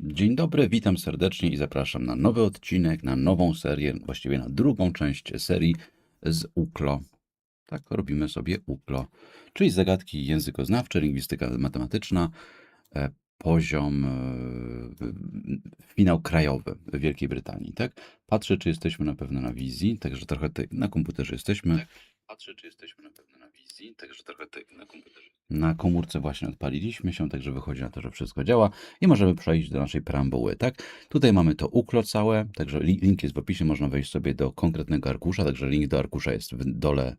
Dzień dobry, witam serdecznie i zapraszam na nowy odcinek, na nową serię, właściwie na drugą część serii z UKLO. Tak, robimy sobie UKLO, czyli zagadki językoznawcze, lingwistyka matematyczna, e, poziom, e, finał krajowy w Wielkiej Brytanii, tak? Patrzę, czy jesteśmy na pewno na wizji, także trochę na komputerze jesteśmy. Patrzę, czy jesteśmy na pewno także trochę ty, na komputerze. Na komórce właśnie odpaliliśmy się, także wychodzi na to, że wszystko działa i możemy przejść do naszej preambuły, tak? Tutaj mamy to uklo całe, także li- link jest w opisie, można wejść sobie do konkretnego arkusza, także link do arkusza jest w dole,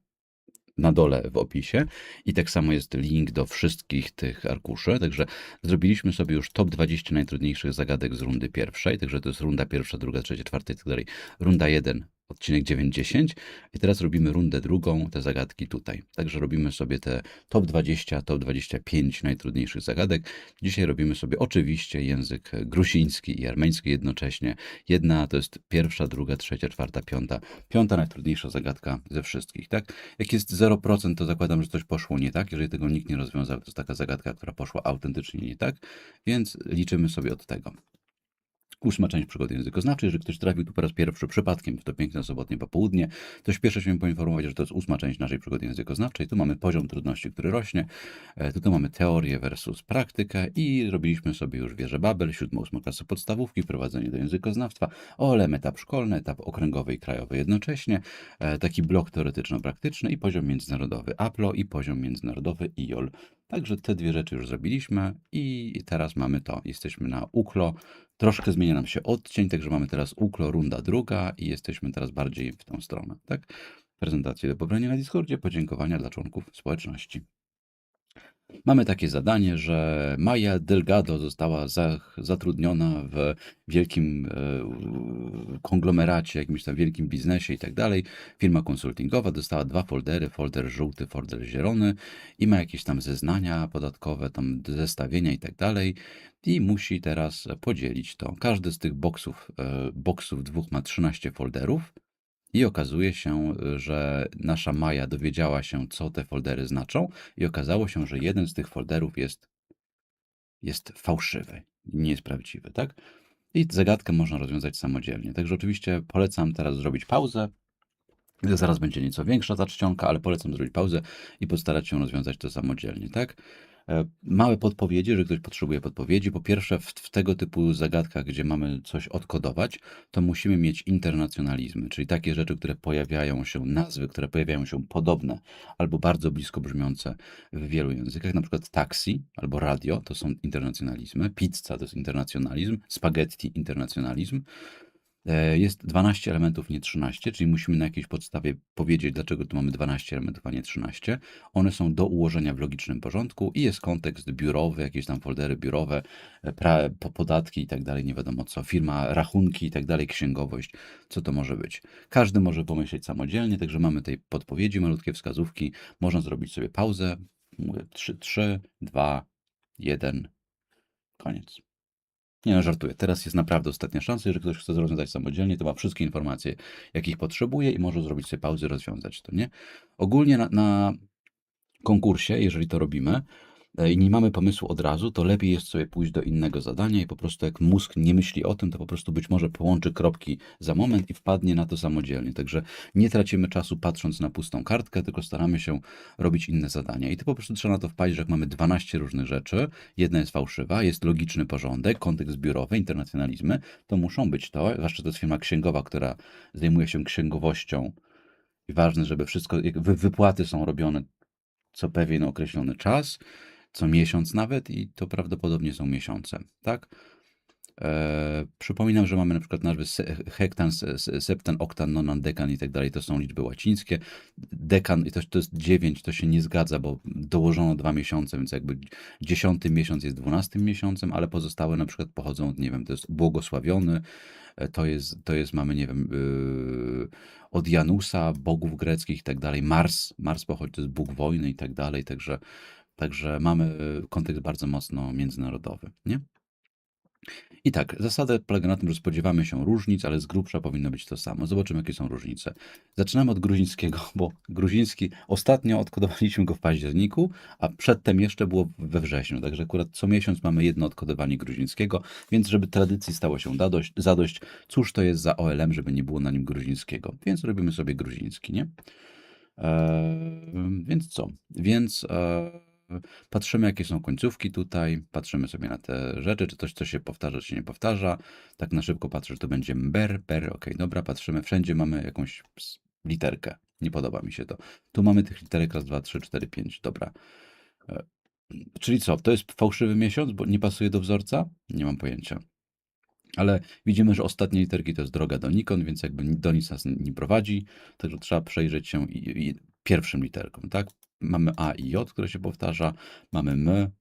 na dole w opisie i tak samo jest link do wszystkich tych arkuszy, także zrobiliśmy sobie już top 20 najtrudniejszych zagadek z rundy pierwszej, także to jest runda pierwsza, druga, trzecia, czwarta i tak dalej. Runda 1, odcinek 9-10 i teraz robimy rundę drugą, te zagadki tutaj. Także robimy sobie te top 20, top 25 najtrudniejszych zagadek. Dzisiaj robimy sobie oczywiście język gruziński i armeński jednocześnie. Jedna to jest pierwsza, druga, trzecia, czwarta, piąta. Piąta najtrudniejsza zagadka ze wszystkich, tak? Jak jest 0%, to zakładam, że coś poszło nie tak. Jeżeli tego nikt nie rozwiązał, to jest taka zagadka, która poszła autentycznie nie tak, więc liczymy sobie od tego. Ósma część przygody językoznawczej. Jeżeli ktoś trafił tu po raz pierwszy przypadkiem w to piękne sobotnie popołudnie, to śpieszę się poinformować, że to jest ósma część naszej przygody językoznawczej. Tu mamy poziom trudności, który rośnie. E, Tutaj mamy teorię versus praktykę i robiliśmy sobie już wieżę Babel, siódmą, ósmą klasę podstawówki, wprowadzenie do językoznawstwa, OLM etap szkolny, etap okręgowy i krajowy jednocześnie, e, taki blok teoretyczno-praktyczny i poziom międzynarodowy APLO i poziom międzynarodowy IOL. Także te dwie rzeczy już zrobiliśmy i teraz mamy to. Jesteśmy na UKLO. Troszkę zmienia nam się odcień, także mamy teraz UKLO runda druga i jesteśmy teraz bardziej w tą stronę, tak? Prezentacje do pobrania na Discordzie, podziękowania dla członków społeczności. Mamy takie zadanie, że Maja Delgado została za, zatrudniona w wielkim e, konglomeracie, jakimś tam wielkim biznesie i tak dalej. Firma konsultingowa dostała dwa foldery, folder żółty, folder zielony i ma jakieś tam zeznania podatkowe, tam zestawienia i tak dalej. I musi teraz podzielić to. Każdy z tych boksów, e, boksów dwóch ma 13 folderów. I okazuje się, że nasza Maja dowiedziała się, co te foldery znaczą, i okazało się, że jeden z tych folderów jest, jest fałszywy, nie jest prawdziwy, tak? I zagadkę można rozwiązać samodzielnie. Także oczywiście polecam teraz zrobić pauzę. Zaraz będzie nieco większa ta czcionka, ale polecam zrobić pauzę i postarać się rozwiązać to samodzielnie, tak? E, Małe podpowiedzi, że ktoś potrzebuje podpowiedzi. Po pierwsze, w, w tego typu zagadkach, gdzie mamy coś odkodować, to musimy mieć internacjonalizmy, czyli takie rzeczy, które pojawiają się, nazwy, które pojawiają się podobne albo bardzo blisko brzmiące w wielu językach. Na przykład taxi albo radio to są internacjonalizmy, pizza to jest internacjonalizm, spaghetti internacjonalizm. E, Jest 12 elementów, nie 13, czyli musimy na jakiejś podstawie powiedzieć, dlaczego tu mamy 12 elementów, a nie 13. One są do ułożenia w logicznym porządku i jest kontekst biurowy, jakieś tam foldery biurowe, e, pra, po- podatki i tak dalej, nie wiadomo co, firma, rachunki i tak dalej, księgowość, co to może być. Każdy może pomyśleć samodzielnie, także mamy tej podpowiedzi, malutkie wskazówki. Można zrobić sobie pauzę. Mówię 3, 3, 2, 1, koniec. Nie no, żartuję. Teraz jest naprawdę ostatnia szansa. Jeżeli ktoś chce rozwiązać samodzielnie, to ma wszystkie informacje, jakich potrzebuje i może zrobić sobie pauzę, rozwiązać to, nie? Ogólnie na, na konkursie, jeżeli to robimy i nie mamy pomysłu od razu, to lepiej jest sobie pójść do innego zadania i po prostu jak mózg nie myśli o tym, to po prostu być może połączy kropki za moment i wpadnie na to samodzielnie. Także nie tracimy czasu patrząc na pustą kartkę, tylko staramy się robić inne zadania. I to po prostu trzeba na to wpaść, że jak mamy 12 różnych rzeczy, jedna jest fałszywa, jest logiczny porządek, kontekst biurowy, internacjonalizmy, to muszą być to, zwłaszcza to jest firma księgowa, która zajmuje się księgowością i ważne, żeby wszystko, wypłaty są robione co pewien określony czas, co miesiąc nawet i to prawdopodobnie są miesiące, tak? E, przypominam, że mamy na przykład nazwy hektan, se- se- septan, oktan, nonan, dekan i tak dalej, to są liczby łacińskie. Dekan, to, to jest 9, to się nie zgadza, bo dołożono dwa miesiące, więc jakby dziesiąty miesiąc jest dwunastym miesiącem, ale pozostałe na przykład pochodzą od, nie wiem, to jest błogosławiony, e, to jest, to jest mamy, nie wiem, yy, od Janusa, bogów greckich i tak dalej. Mars, Mars pochodzi, to jest bóg wojny i tak dalej, także, także mamy kontekst bardzo mocno międzynarodowy, nie? I tak, zasada polega na tym, że spodziewamy się różnic, ale z grubsza powinno być to samo. Zobaczymy, jakie są różnice. Zaczynamy od gruzińskiego, bo gruziński ostatnio odkodowaliśmy go w październiku, a przedtem jeszcze było we wrześniu. Także akurat co miesiąc mamy jedno odkodowanie gruzińskiego, więc żeby tradycji stało się zadość, zadość cóż to jest za OLM, żeby nie było na nim gruzińskiego. Więc robimy sobie gruziński, nie? Eee, więc co? Więc e, patrzymy, jakie są końcówki tutaj, patrzymy sobie na te rzeczy, czy coś, co się powtarza, czy nie powtarza. Tak na szybko patrzę, że to będzie ber, ber, ok, dobra, patrzymy, wszędzie mamy jakąś literkę. Nie podoba mi się to. Tu mamy tych literek raz, dwa, trzy, cztery, pięć, dobra. E, Czyli co, to jest fałszywy miesiąc, bo nie pasuje do wzorca? Nie mam pojęcia. Ale widzimy, że ostatnie literki to jest droga do Nikon, więc jakby do nic nas nie prowadzi, także trzeba przejrzeć się i, i pierwszym literkom, tak? Mamy A i J, które się powtarza, mamy M.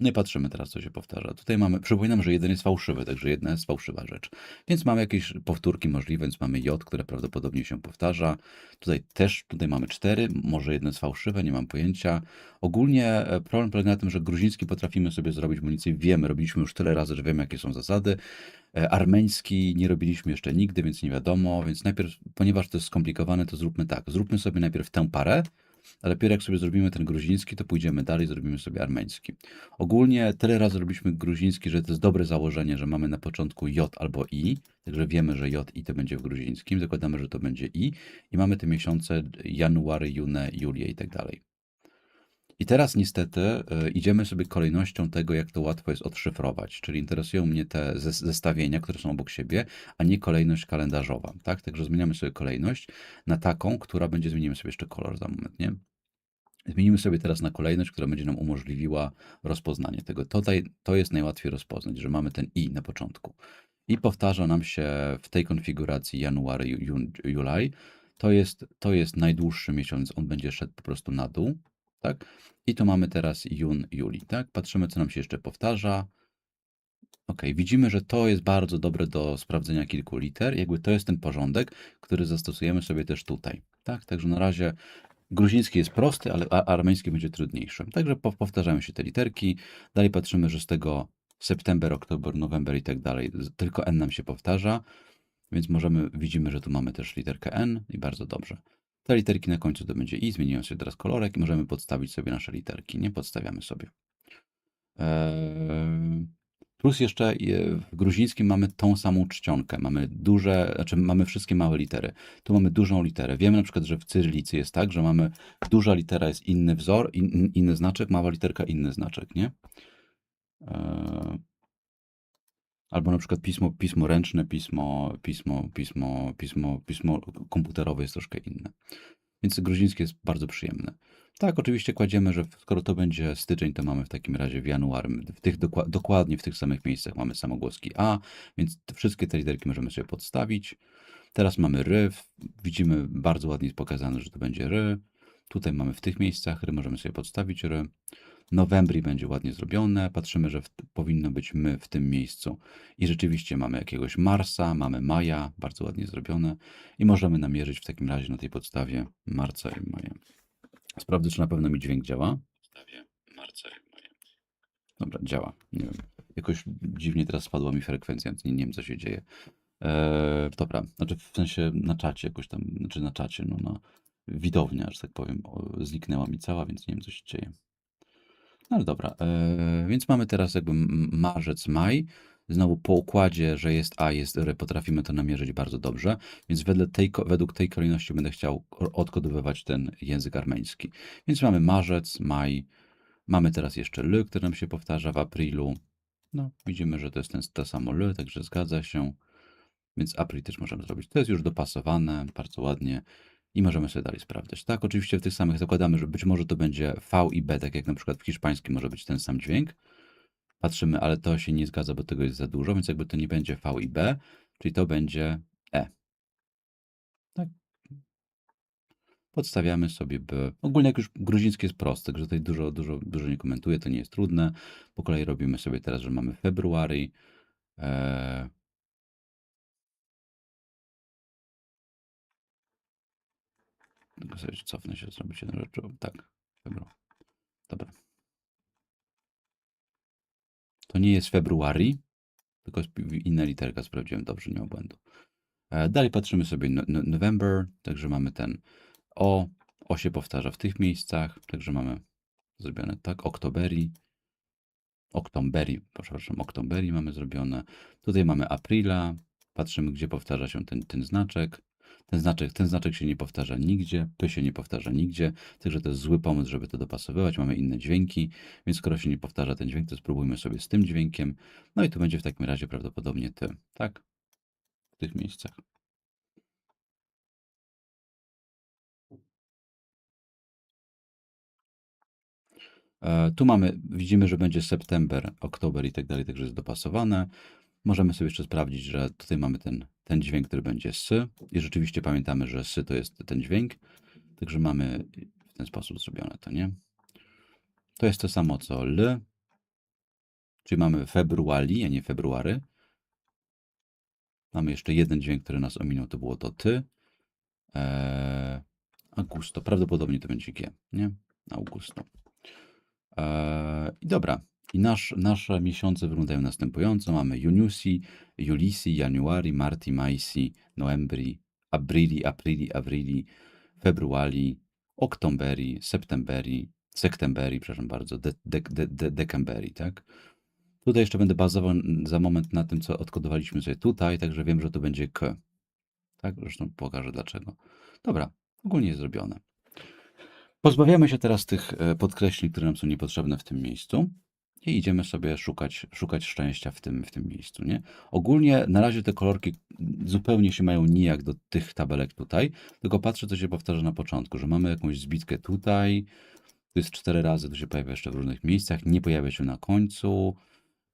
No i patrzymy teraz, co się powtarza. Tutaj mamy, przypominam, że jeden jest fałszywy, także jedna jest fałszywa rzecz. Więc mamy jakieś powtórki możliwe, więc mamy J, które prawdopodobnie się powtarza. Tutaj też, tutaj mamy cztery, może jedno jest fałszywe, nie mam pojęcia. Ogólnie e, problem polega na tym, że gruziński potrafimy sobie zrobić, więcej wiemy, robiliśmy już tyle razy, że wiemy, jakie są zasady. E, Armeński nie robiliśmy jeszcze nigdy, więc nie wiadomo. Więc najpierw, ponieważ to jest skomplikowane, to zróbmy tak. Zróbmy sobie najpierw tę parę, ale dopiero jak sobie zrobimy ten gruziński, to pójdziemy dalej, zrobimy sobie armeński. Ogólnie tyle razy robiliśmy gruziński, że to jest dobre założenie, że mamy na początku J albo I, także wiemy, że J i to będzie w gruzińskim, zakładamy, że to będzie I i mamy te miesiące january, june, julie i tak dalej. I teraz niestety y, idziemy sobie kolejnością tego, jak to łatwo jest odszyfrować, czyli interesują mnie te zes- zestawienia, które są obok siebie, a nie kolejność kalendarzowa, tak? Także zmieniamy sobie kolejność na taką, która będzie, zmienimy sobie jeszcze kolor za moment, nie? Zmienimy sobie teraz na kolejność, która będzie nam umożliwiła rozpoznanie tego. Tutaj to jest najłatwiej rozpoznać, że mamy ten i na początku. I powtarza nam się w tej konfiguracji january, ju- jun, julaj. To jest, to jest najdłuższy miesiąc, on będzie szedł po prostu na dół, tak? I tu mamy teraz jun, juli, tak? Patrzymy, co nam się jeszcze powtarza. Ok, widzimy, że to jest bardzo dobre do sprawdzenia kilku liter. Jakby to jest ten porządek, który zastosujemy sobie też tutaj. Tak, także na razie gruziński jest prosty, ale armeński będzie trudniejszy. Także po- powtarzają się te literki. Dalej patrzymy, że z tego september, oktober, november i tak dalej, tylko N nam się powtarza, więc możemy, widzimy, że tu mamy też literkę N i bardzo dobrze. Te literki na końcu to będzie I, zmieniają się teraz kolorek i możemy podstawić sobie nasze literki. Nie podstawiamy sobie. Eee, Plus jeszcze w gruzińskim mamy tą samą czcionkę. Mamy duże, znaczy mamy wszystkie małe litery. Tu mamy dużą literę. Wiemy na przykład, że w cyrylicy jest tak, że mamy duża litera jest inny wzór, in, in- inny znaczek, mała literka inny znaczek, nie? Albo na przykład pismo, pismo ręczne, pismo, pismo, pismo, pismo, pismo komputerowe jest troszkę inne. Więc gruzińskie jest bardzo przyjemne. Tak, oczywiście kładziemy, że skoro to będzie styczeń, to mamy w takim razie w januar, w tych dokła- dokładnie w tych samych miejscach mamy samogłoski A, więc wszystkie te literki możemy sobie podstawić. Teraz mamy ry, widzimy bardzo ładnie jest pokazane, że to będzie ry. Tutaj mamy w tych miejscach ry, możemy sobie podstawić ry. Novembri będzie ładnie zrobione, patrzymy, że w, powinno być my w tym miejscu. I rzeczywiście mamy jakiegoś Marsa, mamy Maja, bardzo ładnie zrobione. I możemy namierzyć w takim razie na tej podstawie marca i maja. Sprawdzę, czy na pewno mi dźwięk działa. Podstawie marca i maja. Dobra, działa. Nie wiem. Jakoś dziwnie teraz spadła mi frekwencja, więc nie, nie wiem, co się dzieje. Eee, dobra, znaczy w sensie na czacie jakoś tam, znaczy na czacie, no na widownia, że tak powiem, zniknęła mi cała, więc nie wiem, co się dzieje. No ale dobra, e, więc mamy teraz jakby marzec, maj. Znowu po układzie, że jest A, jest R, potrafimy to namierzyć bardzo dobrze, więc wedle tej, według tej kolejności będę chciał odkodowywać ten język armeński. Więc mamy marzec, maj, mamy teraz jeszcze L, który nam się powtarza w aprilu. No, widzimy, że to jest ten, to samo L, także zgadza się. Więc april też możemy zrobić. To jest już dopasowane, bardzo ładnie. I możemy sobie dalej sprawdzać. Tak, oczywiście w tych samych zakładamy, że być może to będzie V i B, tak jak na przykład w hiszpańskim może być ten sam dźwięk. Patrzymy, ale to się nie zgadza, bo tego jest za dużo, więc jakby to nie będzie V i B, czyli to będzie E. Tak. Podstawiamy sobie B. Ogólnie jak już gruziński jest prosty, także tutaj dużo, dużo, dużo nie komentuję, to nie jest trudne. Po kolei robimy sobie teraz, że mamy february. E, Tylko sobie cofnę się, zrobić jedną rzecz. Tak, februar. Dobra. To nie jest February, tylko inna literka sprawdziłem dobrze, nie ma błędu. E, Dalej patrzymy sobie no, no, November, także mamy ten O, O się powtarza w tych miejscach, także mamy zrobione tak, Octoberi, Octomberi, przepraszam, Octomberi mamy zrobione. Tutaj mamy Aprila, patrzymy gdzie powtarza się ten, ten znaczek. Ten znaczek, ten znaczek się nie powtarza nigdzie, P się nie powtarza nigdzie, także to jest zły pomysł, żeby to dopasowywać. Mamy inne dźwięki, więc skoro się nie powtarza ten dźwięk, to spróbujmy sobie z tym dźwiękiem. No i tu będzie w takim razie prawdopodobnie ty, tak? W tych miejscach. E, Tu mamy, widzimy, że będzie september, oktober i tak dalej, także jest dopasowane. Możemy sobie jeszcze sprawdzić, że tutaj mamy ten, ten dźwięk, który będzie s i rzeczywiście pamiętamy, że s to jest ten dźwięk, także mamy w ten sposób zrobione to, nie? To jest to samo co l, czyli mamy februali, a nie february. Mamy jeszcze jeden dźwięk, który nas ominął, to było to ty. Eee, Augusto, prawdopodobnie to będzie G, nie? Augusto. Eee, I dobra. I nasz, nasze miesiące wyglądają następująco. Mamy Juniusi, Julisi, Januari, Marti, Maisi, Noembri, Abrili, Aprili, Avrili, Februali, Oktomberi, Septemberi, Sektemberi, przepraszam bardzo, de, de, de, de, Dekemberi, tak? Tutaj jeszcze będę bazował za moment na tym, co odkodowaliśmy sobie tutaj, także wiem, że to będzie K. Tak? Zresztą pokażę dlaczego. Dobra, ogólnie jest zrobione. Pozbawiamy się teraz tych e, podkreśleń, które nam są niepotrzebne w tym miejscu i idziemy sobie szukać, szukać szczęścia w tym, w tym miejscu. Nie? Ogólnie na razie te kolorki zupełnie się mają nijak do tych tabelek tutaj, tylko patrzę, co się powtarza na początku, że mamy jakąś zbitkę tutaj, to jest cztery razy, to się pojawia jeszcze w różnych miejscach, nie pojawia się na końcu.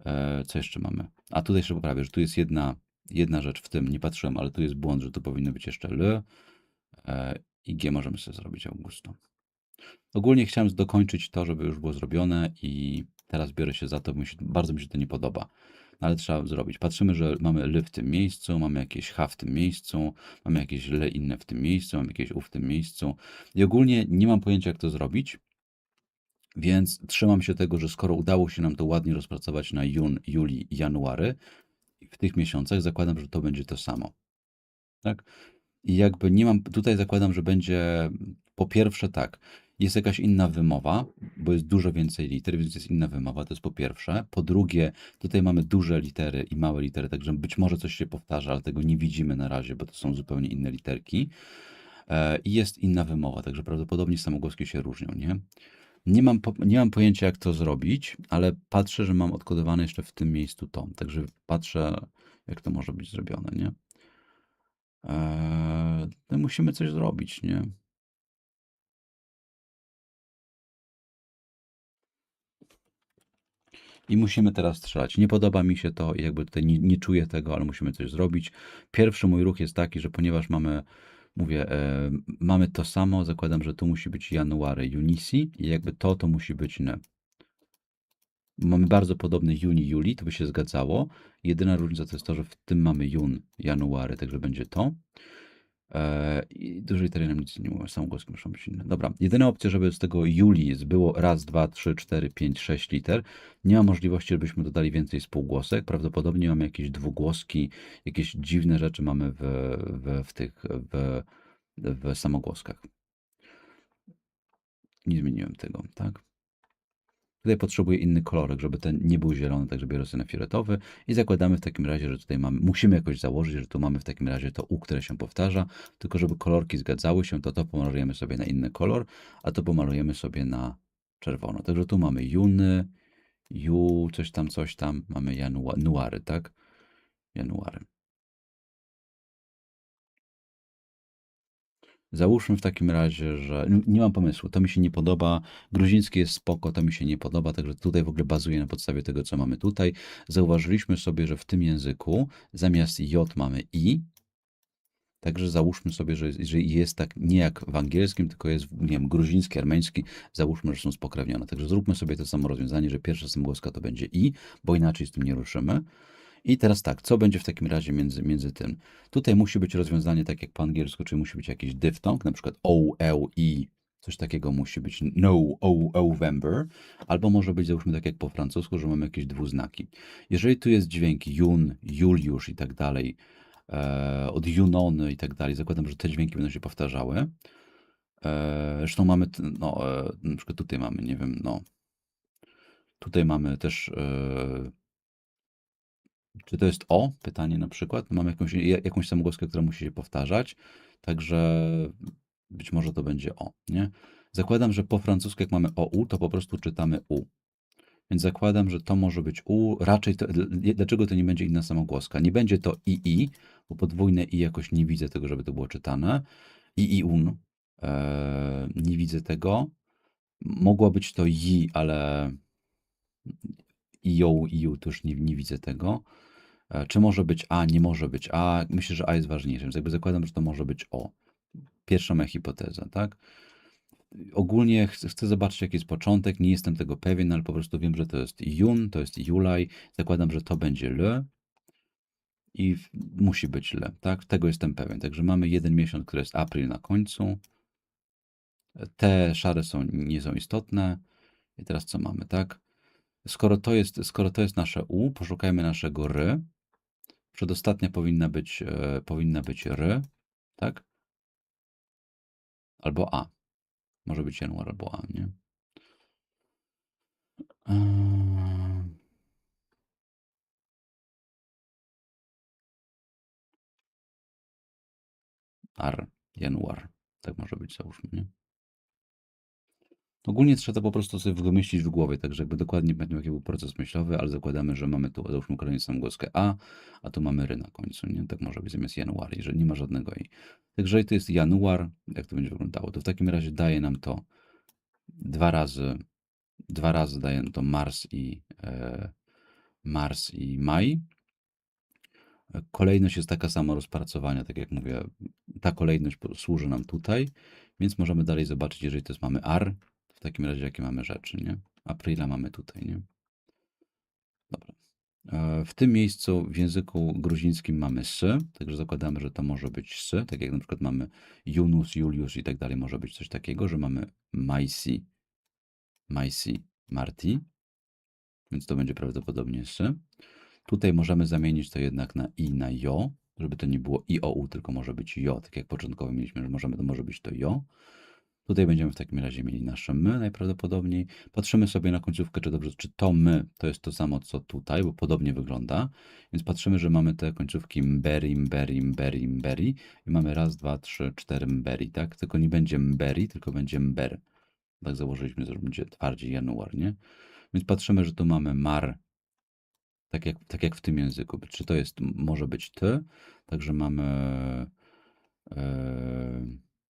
E, co jeszcze mamy? A tutaj jeszcze poprawię, że tu jest jedna, jedna rzecz w tym, nie patrzyłem, ale tu jest błąd, że tu powinno być jeszcze L e, i G możemy sobie zrobić Augusto. Ogólnie chciałem dokończyć to, żeby już było zrobione i teraz biorę się za to, mi się, bardzo mi się to nie podoba. No, ale trzeba zrobić. Patrzymy, że mamy L w tym miejscu, mamy jakieś H w tym miejscu, mamy jakieś L inne w tym miejscu, mamy jakieś U w tym miejscu. I ogólnie nie mam pojęcia, jak to zrobić, więc trzymam się tego, że skoro udało się nam to ładnie rozpracować na jun, juli, january, w tych miesiącach zakładam, że to będzie to samo. Tak? I jakby nie mam, tutaj zakładam, że będzie po pierwsze tak, jest jakaś inna wymowa, bo jest dużo więcej liter, więc jest inna wymowa, to jest po pierwsze. Po drugie, tutaj mamy duże litery i małe litery, także być może coś się powtarza, ale tego nie widzimy na razie, bo to są zupełnie inne literki. E, I jest inna wymowa, także prawdopodobnie samogłoski się różnią, nie? Nie mam, po, nie mam pojęcia, jak to zrobić, ale patrzę, że mam odkodowane jeszcze w tym miejscu to. Także patrzę, jak to może być zrobione, nie? Eee, musimy coś zrobić, nie? I musimy teraz strzelać. Nie podoba mi się to, jakby tutaj nie, nie czuję tego, ale musimy coś zrobić. Pierwszy mój ruch jest taki, że ponieważ mamy, mówię, e, mamy to samo, zakładam, że tu musi być January, Junisi i jakby to, to musi być ne. Mamy bardzo podobny juni, juli, to by się zgadzało. Jedyna różnica to jest to, że w tym mamy jun, january, także będzie to. Eee, I dużej litery nam nic nie mówią, samogłoski muszą być inne. Dobra, jedyna opcja, żeby z tego juli było raz, dwa, trzy, cztery, pięć, sześć liter. Nie ma możliwości, żebyśmy dodali więcej spółgłosek. Prawdopodobnie mamy jakieś dwugłoski, jakieś dziwne rzeczy mamy w, w, w tych, w, w samogłoskach. Nie zmieniłem tego, tak? Tutaj potrzebuję inny kolorek, żeby ten nie był zielony, także biorę sobie na fioletowy i zakładamy w takim razie, że tutaj mamy, musimy jakoś założyć, że tu mamy w takim razie to U, które się powtarza, tylko żeby kolorki zgadzały się, to to pomalujemy sobie na inny kolor, a to pomalujemy sobie na czerwono. Także tu mamy juny, ju, coś tam, coś tam, mamy january, tak? January. Załóżmy w takim razie, że nie mam pomysłu, to mi się nie podoba. Gruziński jest spoko, to mi się nie podoba, także tutaj w ogóle bazuję na podstawie tego, co mamy tutaj. Zauważyliśmy sobie, że w tym języku zamiast J mamy I. Także załóżmy sobie, że jeżeli jest tak nie jak w angielskim, tylko jest, nie wiem, gruziński, armeński, załóżmy, że są spokrewnione. Także zróbmy sobie to samo rozwiązanie, że pierwsza samogłoska to będzie I, bo inaczej z tym nie ruszymy. I teraz tak, co będzie w takim razie między, między tym? Tutaj musi być rozwiązanie tak jak po angielsku, czyli musi być jakiś dyftong, na przykład O, L, I, Coś takiego musi być. No November. Albo może być, załóżmy tak jak po francusku, że mamy jakieś dwuznaki. Jeżeli tu jest dźwięk Jun, Juliusz i tak dalej, e, od Junony i tak dalej, zakładam, że te dźwięki będą się powtarzały. E, zresztą mamy, no, e, na przykład tutaj mamy, nie wiem, no, tutaj mamy też, e, czy to jest O? Pytanie na przykład. Mamy jakąś, ja- jakąś samogłoskę, która musi się powtarzać, także być może to będzie O, nie? Zakładam, że po francusku, jak mamy OU, to po prostu czytamy U. Więc zakładam, że to może być U. Raczej to, dl- dlaczego to nie będzie inna samogłoska? Nie będzie to II, bo podwójne I jakoś nie widzę tego, żeby to było czytane. I i un. E, nie widzę tego. Mogła być to J, ale i ją, i ju, to już nie, nie widzę tego. E, Czy może być A? Nie może być A. Myślę, że A jest ważniejszym. Więc jakby zakładam, że to może być O. Pierwsza moja hipoteza, tak? Ogólnie chcę, chcę zobaczyć, jaki jest początek. Nie jestem tego pewien, ale po prostu wiem, że to jest Jun, to jest Julaj. Zakładam, że to będzie L i musi być L, tak? Tego jestem pewien. Także mamy jeden miesiąc, który jest April na końcu. Te szare są, nie są istotne. I teraz co mamy, tak? Skoro to jest, skoro to jest nasze U, poszukajmy naszego R. Przedostatnia powinna być, e, powinna być R, tak? Albo A. Może być januar albo A, nie? Eee, Ar, januar. Tak może być, załóżmy, nie? Ogólnie trzeba to po prostu sobie wymyślić w głowie, tak jakby dokładnie pamiętam, jaki był proces myślowy, ale zakładamy, że mamy tu, załóżmy, kolejną samogłoskę A, a tu mamy ry na końcu, nie? Tak może być zamiast januar, jeżeli nie ma żadnego i. Także jeżeli to jest januar, jak to będzie wyglądało, to w takim razie daje nam to dwa razy, dwa razy daje nam to Mars i, e, Mars i maj. Kolejność jest taka sama rozpracowania, tak jak mówię, ta kolejność służy nam tutaj, więc możemy dalej zobaczyć, jeżeli to jest mamy w takim razie jakie mamy rzeczy, nie? Aprila mamy tutaj, nie? Dobra. E, W tym miejscu w języku gruzińskim mamy s, także zakładamy, że to może być s, tak jak na przykład mamy Junus, Juliusz i tak dalej, może być coś takiego, że mamy Maisi, Maisi, Marti, więc to będzie prawdopodobnie s. Tutaj możemy zamienić to jednak na i na jo, żeby to nie było i o u, tylko może być jo, tak jak początkowo mieliśmy, że możemy, to może być to jo. Tutaj będziemy w takim razie mieli nasze my najprawdopodobniej. Patrzymy sobie na końcówkę, czy dobrze, czy to my to jest to samo co tutaj, bo podobnie wygląda. Więc patrzymy, że mamy te końcówki mberi, mberi, mberi, mberi i mamy raz, dwa, trzy, cztery mberi, tak? Tylko nie będzie mberi, tylko będzie mber. Tak założyliśmy, że będzie bardziej januar, nie? Więc patrzymy, że tu mamy mar, tak jak, tak jak w tym języku. Czy to jest, może być ty, także mamy e,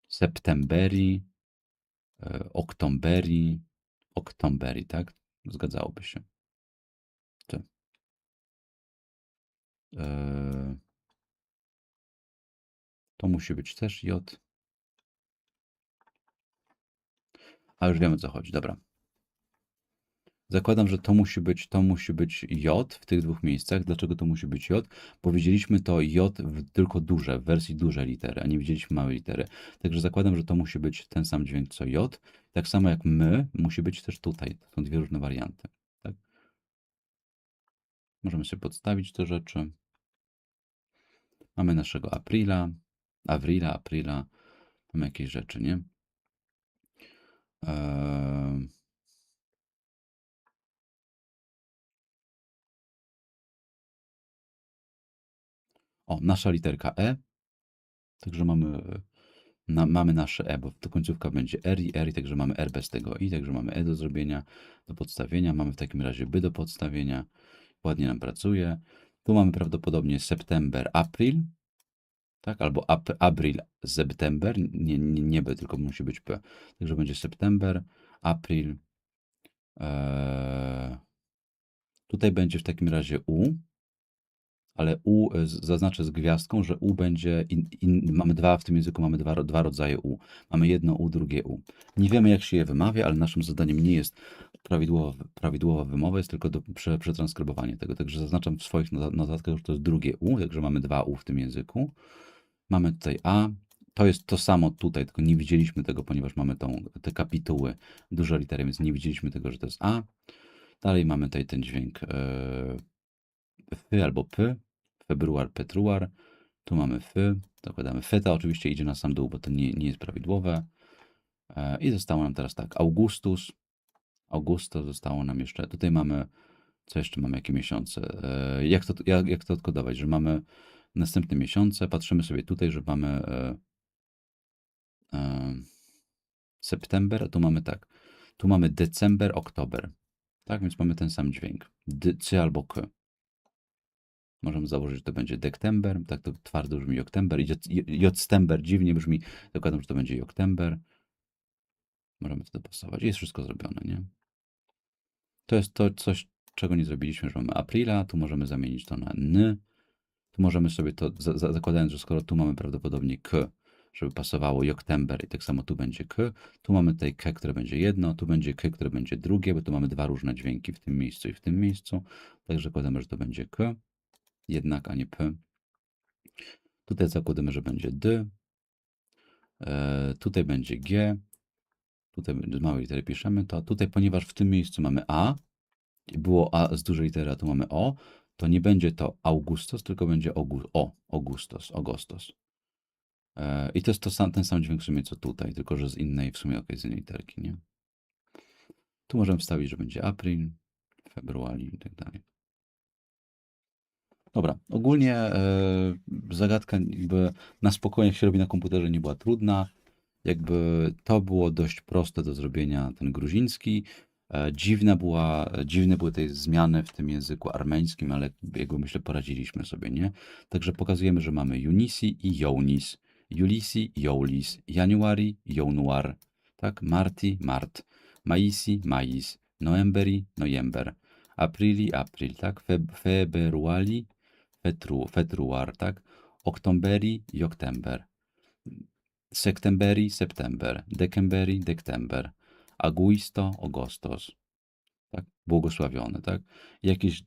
septemberi, e, oktomberi, oktomberi, tak? Zgadzałoby się. Ty. E, to musi być też J. A już wiemy o co chodzi, dobra. Zakładam, że to musi być, to musi być J w tych dwóch miejscach. Dlaczego to musi być J? Bo widzieliśmy to J w tylko duże, w wersji duże litery, a nie widzieliśmy małe litery. Także zakładam, że to musi być ten sam dźwięk co J. Tak samo jak my, musi być też tutaj. To są dwie różne warianty. Tak? Możemy sobie podstawić te rzeczy. Mamy naszego Aprila, Avrila, Aprila. Mamy jakieś rzeczy, nie? Eee... O, nasza literka E. Także mamy, na, mamy nasze E, bo to końcówka będzie R i R, i także mamy R bez tego I, także mamy E do zrobienia, do podstawienia. Mamy w takim razie by do podstawienia. Ładnie nam pracuje. Tu mamy prawdopodobnie september, april, tak? Albo ap, april, september. Nie, nie, nie by, tylko musi być P. Także będzie september, april. Eee, tutaj będzie w takim razie U ale U e, zaznaczę z gwiazdką, że U będzie, in, in, mamy dwa, w tym języku mamy dwa, dwa rodzaje U. Mamy jedno U, drugie U. Nie wiemy jak się je wymawia, ale naszym zadaniem nie jest prawidłowa, prawidłowa wymowa, jest tylko do, prze, przetranskrybowanie tego. Także zaznaczam w swoich nota- notatkach, że to jest drugie U, także mamy dwa U w tym języku. Mamy tutaj A, to jest to samo tutaj, tylko nie widzieliśmy tego, ponieważ mamy tą, te kapituły, duże litery, więc nie widzieliśmy tego, że to jest A. Dalej mamy tutaj ten dźwięk e, fy albo p, februar, petruar. Tu mamy fy, dokładamy feta, oczywiście idzie na sam dół, bo to nie, nie jest prawidłowe. E, I zostało nam teraz tak, Augustus, Augusto zostało nam jeszcze, tutaj mamy, co jeszcze mamy, jakie miesiące? E, jak, to, jak, jak to odkodować, że mamy następne miesiące, patrzymy sobie tutaj, że mamy e, september, a tu mamy tak, tu mamy december, oktober, tak, więc mamy ten sam dźwięk, D, cy albo k. Możemy założyć, że to będzie dektember, tak to twardo brzmi oktember, i jotstember dziwnie brzmi, zakładam, że to będzie joktember. Możemy to dopasować. Jest wszystko zrobione, nie? To jest to coś, czego nie zrobiliśmy, że mamy aprila, tu możemy zamienić to na n. Tu możemy sobie to, za, za, zakładając, że skoro tu mamy prawdopodobnie k, żeby pasowało joktember i tak samo tu będzie k, tu mamy tutaj k, które będzie jedno, tu będzie k, które będzie drugie, bo tu mamy dwa różne dźwięki w tym miejscu i w tym miejscu. Także zakładamy, że to będzie k, jednak, a nie p. Tutaj zakładamy, że będzie d. E, tutaj będzie g, Tutaj z małej litery piszemy to. Tutaj, ponieważ w tym miejscu mamy A, było A z dużej litery, a tu mamy O, to nie będzie to Augustos, tylko będzie O, Augustos, Augustos. E, I to jest to sam, ten sam dźwięk w sumie co tutaj, tylko że z innej, w sumie okej, z innej literki, nie? Tu możemy wstawić, że będzie April, Februari i tak dalej. Dobra, ogólnie e, zagadka jakby na spokojnie jak się robi na komputerze nie była trudna jakby to było dość proste do zrobienia, ten gruziński. E, Dziwna była, dziwne były te zmiany w tym języku armeńskim, ale jakby myślę poradziliśmy sobie, nie? Także pokazujemy, że mamy Junisi i Jounis, Julisi, Joulis, Januari, Jounuar, tak? Marti, Mart, Maisi, Mais, Noemberi, Noember, Aprili, April, tak? Feb, Februali, Fetru, Fetruar, tak? Oktomberi, Joktember. Septemberi, september, decemberi, dektember, aguisto, augustos. Tak? Błogosławione, tak? Jakieś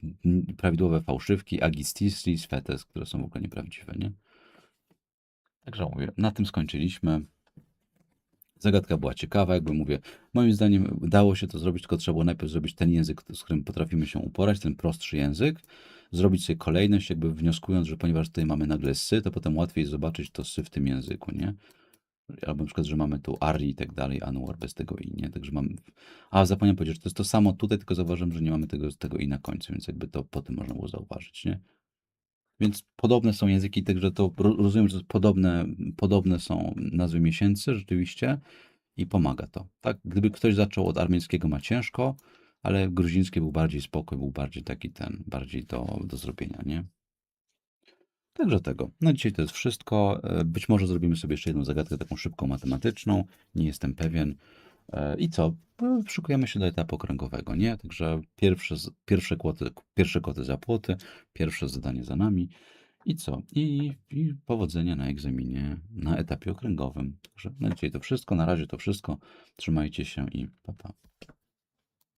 prawidłowe fałszywki, agististis, fetes, które są w ogóle nieprawdziwe, nie? Także mówię, na tym skończyliśmy. Zagadka była ciekawa, jakby mówię. Moim zdaniem dało się to zrobić, tylko trzeba było najpierw zrobić ten język, z którym potrafimy się uporać, ten prostszy język, zrobić sobie kolejność, jakby wnioskując, że ponieważ tutaj mamy nagle sy, to potem łatwiej zobaczyć to sy w tym języku, nie? Albo na przykład, że mamy tu Ari i tak dalej, Anwar bez tego i, nie? Także mam... A zapomniałem powiedzieć, że to jest to samo tutaj, tylko zauważyłem, że nie mamy tego, tego i na końcu, więc jakby to po tym można było zauważyć, nie? Więc podobne są języki, także to rozumiem, że podobne, podobne są nazwy miesięcy rzeczywiście i pomaga to. Tak, gdyby ktoś zaczął od armeńskiego ma ciężko, ale gruziński był bardziej spokój, był bardziej taki ten, bardziej do, do zrobienia, nie? Także tego. Na dzisiaj to jest wszystko. E, być może zrobimy sobie jeszcze jedną zagadkę taką szybką matematyczną. Nie jestem pewien. E, I co? Szykujemy się do etapu okręgowego, nie? Także pierwsze, pierwsze, kłoty, pierwsze koty za płoty, pierwsze zadanie za nami. I co? I, I powodzenia na egzaminie na etapie okręgowym. Także na dzisiaj to wszystko. Na razie to wszystko. Trzymajcie się i pa pa.